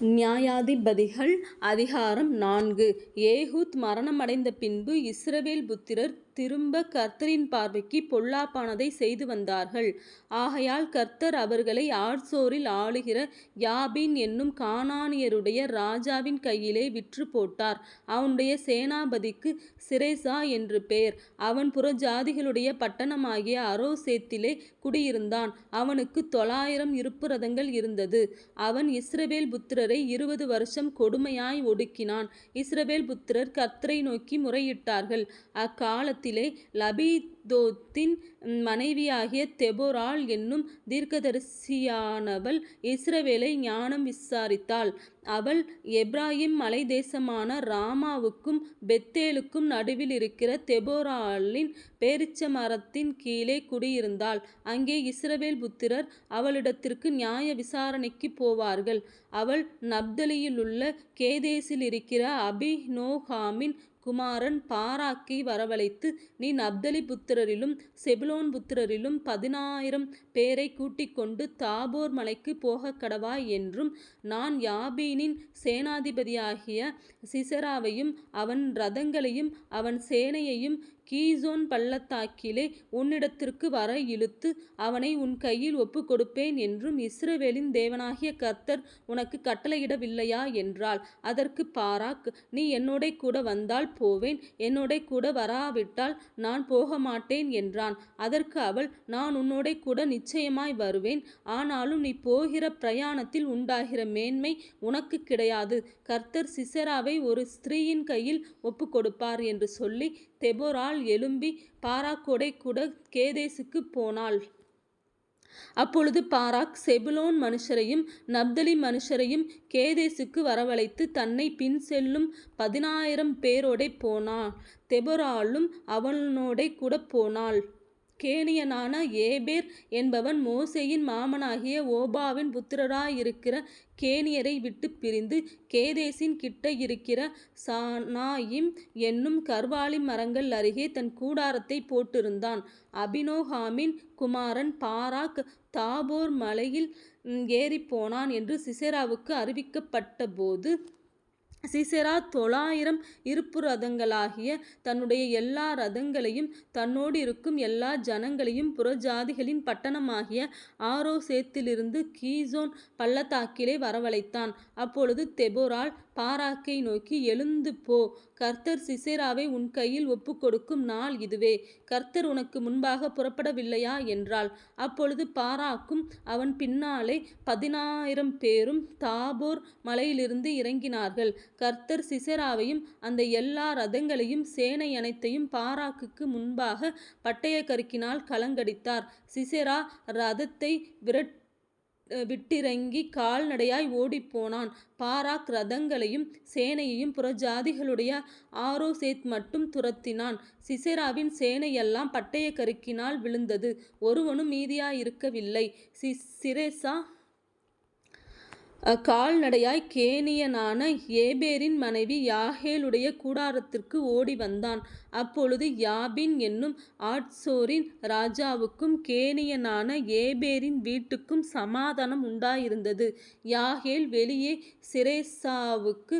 நியாயாதிபதிகள் அதிகாரம் நான்கு. ஏகூத் மரணமடைந்த பின்பு இஸ்ரவேல் புத்திரர் திரும்ப கர்த்தரின் பார்வைக்கு பொல்லாப்பானதை செய்து வந்தார்கள். ஆகையால் கர்த்தர் அவர்களை ஆட்சோரில் ஆளுகிற யாபின் என்னும் கானானியருடைய ராஜாவின் கையிலே விற்றுப்போட்டார். அவனுடைய சேனாபதிக்கு சிரேசா என்று பெயர். அவன் புறஜாதிகளுடைய பட்டணமாகிய அரோசேத்திலே குடியிருந்தான். அவனுக்கு தொள்ளாயிரம் இருப்புரதங்கள் இருந்தது. அவன் இஸ்ரவேல் புத்திரரை இருபது வருஷம் கொடுமையாய் ஒடுக்கினான். இஸ்ரவேல் புத்திரர் கர்த்தரை நோக்கி முறையிட்டார்கள். அக்கால லபிதோத்தின் மனைவியாகிய தெபொராள் என்னும் தீர்க்கதரிசியானவள் இஸ்ரவேலை ஞானம் விசாரித்தாள். அவள் எப்ராஹிம் மலை தேசமான ராமாவுக்கும் பெத்தேலுக்கும் நடுவில் இருக்கிற தெபோராலின் பேரிச்ச மரத்தின் கீழே குடியிருந்தாள். அங்கே இஸ்ரவேல் புத்திரர் அவளிடத்திற்கு நியாய விசாரணைக்குப் போவார்கள். அவள் நப்தலியிலுள்ள அபி நோஹாமின் குமாரன் பாராக்கை வரவழைத்து நீ நப்தலி புத்திரரிலும் செபுலோன் புத்திரரிலும் பதினாயிரம் பேரைக் கூட்டிக்கொண்டு தாபோர் மலைக்குப் போகக்கடவாய் என்றும் நான் யாபீனின் சேனாதிபதியாகிய சிசெராவையும் அவன் ரதங்களையும் அவன் சேனையையும் கீசோன் பள்ளத்தாக்கிலே உன்னிடத்திற்கு வர இழுத்து அவனை உன் கையில் ஒப்புக்கொடுப்பேன் என்றும் இஸ்ரவேலின் தேவனாகிய கர்த்தர் உனக்கு கட்டளையிடவில்லையா என்றாள். அதற்கு பாராக் நீ என்னோட கூட வந்தால் போவேன் என்னோட கூட வராவிட்டால் நான் போக மாட்டேன் என்றான். அதற்கு அவள் நான் உன்னோட கூட நிச்சயமாய் வருவேன். ஆனாலும் நீ போகிற பிரயாணத்தில் உண்டாகிற மேன்மை உனக்குக் கிடையாது. கர்த்தர் சிசெராவை ஒரு ஸ்திரீயின் கையில் ஒப்புக்கொடுப்பார் என்று சொல்லி தெபோரால் எழும்பி எழும்பிப் பாராக்கோடேகூட கேதேசுக்குப் போனாள். அப்பொழுது பாராக் செபுலோன் மனுஷரையும் நப்தலி மனுஷரையும் கேதேசுக்கு வரவழைத்து தன்னை பின் செல்லும் பதினாயிரம் பேரோடே போனான். அவனோடே கூடப் போனாள். கேனியனான ஏபேர் என்பவன் மோசேயின் மாமனாகிய ஓபாவின் புத்திரராயிருக்கிற கேனியரை விட்டுப் பிரிந்து கேதேசின் கிட்ட இருக்கிற சானாயிம் என்னும் கர்வாலி மரங்கள் அருகே தன் கூடாரத்தைப் போட்டிருந்தான். அபினோஹாமின் குமாரன் பாராக் தாபோர் மலையில் ஏறிப்போனான் என்று சிசெராவுக்கு அறிவிக்கப்பட்டபோது சிசெரா இருப்பு ரதங்களாகிய தன்னுடைய எல்லா ரதங்களையும் தன்னோடு இருக்கும் எல்லா ஜனங்களையும் புறஜாதிகளின் பட்டணமாகிய ஆரோசேத்திலிருந்து கீசோன் பள்ளத்தாக்கிலே வரவழைத்தான். அப்பொழுது தெபோரால் பாராக்கை நோக்கி எழுந்து போ. கர்த்தர் சிசேராவை உன் கையில் ஒப்புக்கொடுக்கும் நாள் இதுவே. கர்த்தர் உனக்கு முன்பாக புறப்படவில்லையா என்றாள். அப்பொழுது பாராக்கும் அவன் பின்னாலே பதினாயிரம் பேரும் தாபோர் மலையிலிருந்து இறங்கினார்கள். கர்த்தர் சிசேராவையும் அந்த எல்லா ரதங்களையும் சேனை அனைத்தையும் பாராக்குக்கு முன்பாகப் பட்டயக்கருக்கினால் கலங்கடித்தார். சிசேரா ரதத்தை விரட் விட்டிறங்கி கால்நடையாய் ஓடிப்போனான். பாராக் ரதங்களையும் சேனையையும் புறஜாதிகளுடைய ஆரோசேத் மட்டும் துரத்தினான். சிசெராவின் சேனையெல்லாம் பட்டயக்கருக்கினால் விழுந்தது ஒருவனும் மீதியாயிருக்கவில்லை. சிரேசா கால்நடையாய் கேனியனான ஏபேரின் மனைவி யாகேலுடைய கூடாரத்திற்கு ஓடி வந்தான் அப்பொழுது யாபின் என்னும் ஆட்சோரின் ராஜாவுக்கும் கேனியனான ஏபேரின் வீட்டுக்கும் சமாதானம் உண்டாயிருந்தது. யாகேல் வெளியே சிரேசாவுக்கு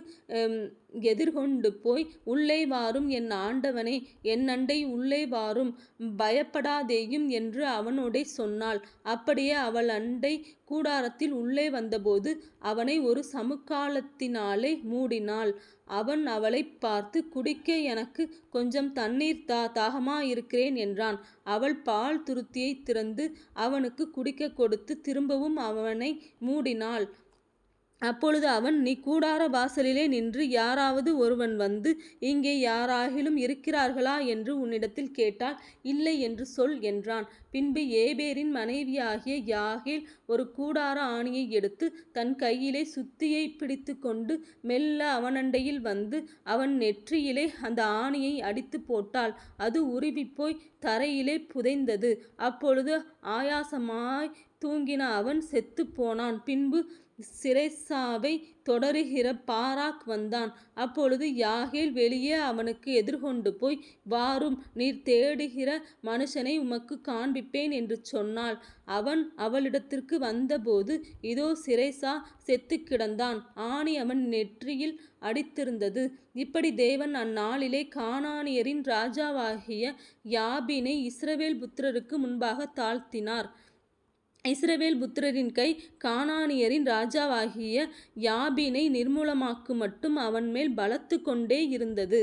எதிர்கொண்டு போய் உள்ளே வாரும் என் ஆண்டவனே என்னண்டை உள்ளே வாரும் பயப்படாதேயும் என்று அவனோடே சொன்னாள். அப்படியே அவள் அண்டை கூடாரத்தில் உள்ளே வந்தபோது அவனை ஒரு சமுக்காலத்தினாலே மூடினாள். அவன் அவளைப் பார்த்து குடிக்க எனக்கு கொஞ்சம் தண்ணீர் தா தாகமாயிருக்கிறேன் என்றான். அவள் பால் துருத்தியைத் திறந்து அவனுக்கு குடிக்கக் கொடுத்து திரும்பவும் அவனை மூடினாள். அப்பொழுது அவன் நீ கூடார வாசலிலே நின்று யாராவது ஒருவன் வந்து இங்கே யாராகிலும் இருக்கிறார்களா என்று உன்னிடத்தில் கேட்டால் இல்லை என்று சொல் என்றான். பின்பு ஏபேரின் மனைவியாகிய யாகேல் ஒரு கூடார ஆணியை எடுத்து தன் கையிலே சுத்தியைப் பிடித்துக்கொண்டு மெல்ல அவனண்டையில் வந்து அவன் நெற்றியிலே அந்த ஆணியை அடித்துப் போட்டாள். அது உருவிப்போய் தரையிலே புதைந்தது. அப்பொழுது ஆயாசமாய் தூங்கின அவன் செத்துப்போனான். பின்பு சிரேசாவை தொடருகிற பாராக் வந்தான். அப்பொழுது யாகேல் வெளியே அவனுக்கு எதிர்கொண்டு போய் வாரும் நீர் தேடுகிற மனுஷனை உமக்கு காண்பிப்பேன் என்று சொன்னாள். அவன் அவளிடத்திற்கு வந்தபோது இதோ சிரேசா செத்து கிடந்தான் ஆணி அவன் நெற்றியில் அடித்திருந்தது. இப்படி தேவன் அந்நாளிலே கானானியரின் ராஜாவாகிய யாபினை இஸ்ரவேல் புத்திரருக்கு முன்பாக தாழ்த்தினார். இஸ்ரவேல் புத்திரரின் கை கானானியரின் ராஜாவாகிய யாபீனை மேல் பலத்து பலத்துக்கொண்டே இருந்தது.